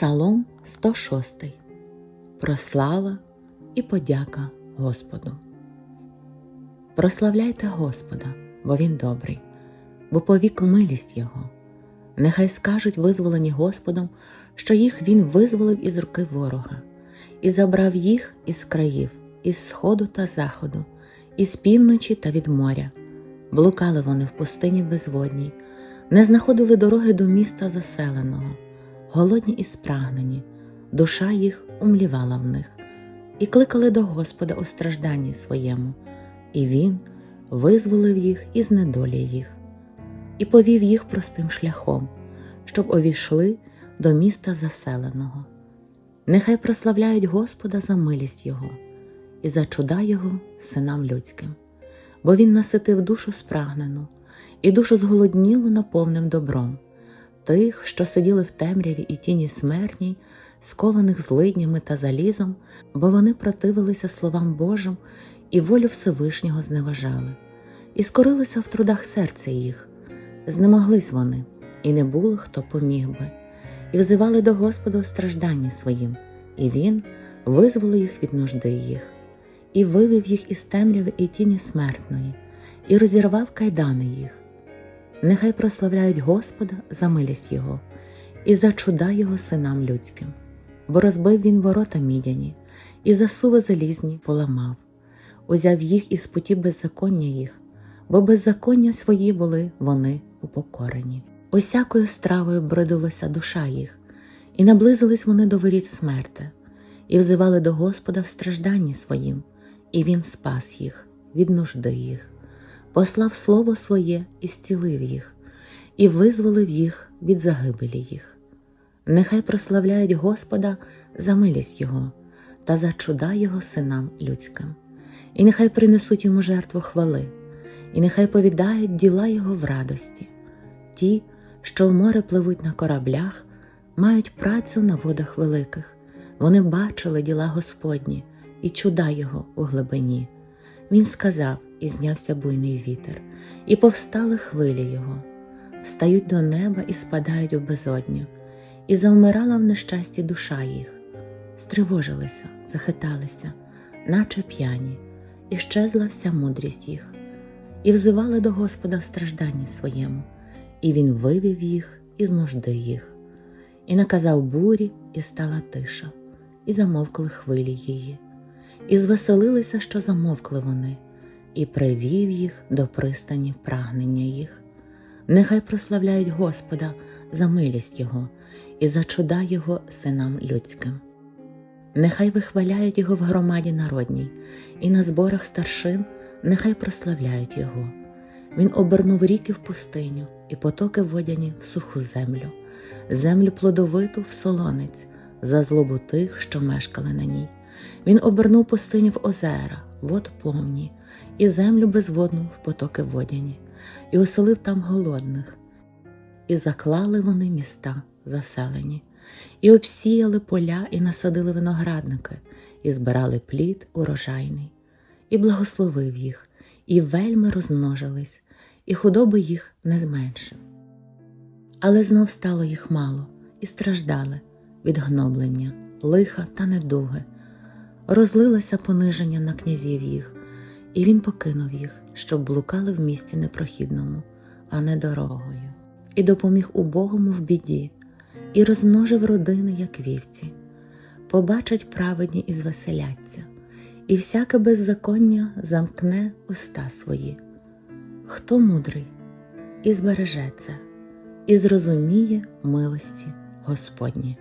Псалом 106. Прослава і подяка Господу. Прославляйте Господа, бо Він добрий, бо повік милість Його. Нехай скажуть визволені Господом, що їх Він визволив із руки ворога, і забрав їх із країв, із сходу та заходу, із півночі та від моря. Блукали вони в пустині безводній, не знаходили дороги до міста заселеного голодні і спрагнені, душа їх умлівала в них, і кликали до Господа у стражданні своєму, і Він визволив їх із недолі їх, і повів їх простим шляхом, щоб увійшли до міста заселеного. Нехай прославляють Господа за милість Його і за чуда Його синам людським, бо Він наситив душу спрагнену, і душу зголоднілу наповнив добром тих, що сиділи в темряві і тіні смертній, скованих злиднями та залізом, бо вони противилися словам Божим і волю Всевишнього зневажали, і скорилися в трудах серця їх, знемоглись вони, і не було хто поміг би, і взивали до Господа у стражданні своїм, і Він визволив їх від нужди їх, і вивів їх із темряви і тіні смертної, і розірвав кайдани їх. Нехай прославляють Господа за милість Його і за чуда Його синам людським, бо розбив він ворота мідяні, і засуви залізні поламав, узяв їх із путі беззаконня їх, бо беззаконня свої були вони упокорені. Усякою стравою бродилася душа їх, і наблизились вони до воріт смерти, і взивали до Господа в стражданні своїм, і Він спас їх від нужди їх послав слово своє і зцілив їх, і визволив їх від загибелі їх. Нехай прославляють Господа за милість Його та за чуда Його синам людським, і нехай принесуть йому жертву хвали, і нехай повідають діла Його в радості. Ті, що в море пливуть на кораблях, мають працю на водах великих, вони бачили діла Господні і чуда Його у глибині. Він сказав, і знявся буйний вітер, і повстали хвилі його, встають до неба і спадають у безодню, і завмирала в нещасті душа їх, стривожилися, захиталися, наче п'яні, і щезла вся мудрість їх, і взивали до Господа в стражданні своєму, і Він вивів їх із нужди їх, і наказав бурі, і стала тиша, і замовкли хвилі її, і звеселилися, що замовкли вони і привів їх до пристані прагнення їх. Нехай прославляють Господа за милість Його і за чуда Його синам людським. Нехай вихваляють Його в громаді народній, і на зборах старшин нехай прославляють Його. Він обернув ріки в пустиню і потоки водяні в суху землю, землю плодовиту в солонець, за злобу тих, що мешкали на ній. Він обернув пустиню в озера, вод повні, і землю безводну в потоки водяні, і оселив там голодних, і заклали вони міста заселені, і обсіяли поля, і насадили виноградники, і збирали плід урожайний, і благословив їх, і вельми розмножились, і худоби їх не зменшив. Але знов стало їх мало, і страждали від гноблення, лиха та недуги, розлилося пониження на князів їх. І він покинув їх, щоб блукали в місті непрохідному, а не дорогою, і допоміг убогому в біді, і розмножив родини, як вівці, побачать праведні і звеселяться, і всяке беззаконня замкне уста свої. Хто мудрий і збереже це, і зрозуміє милості Господні.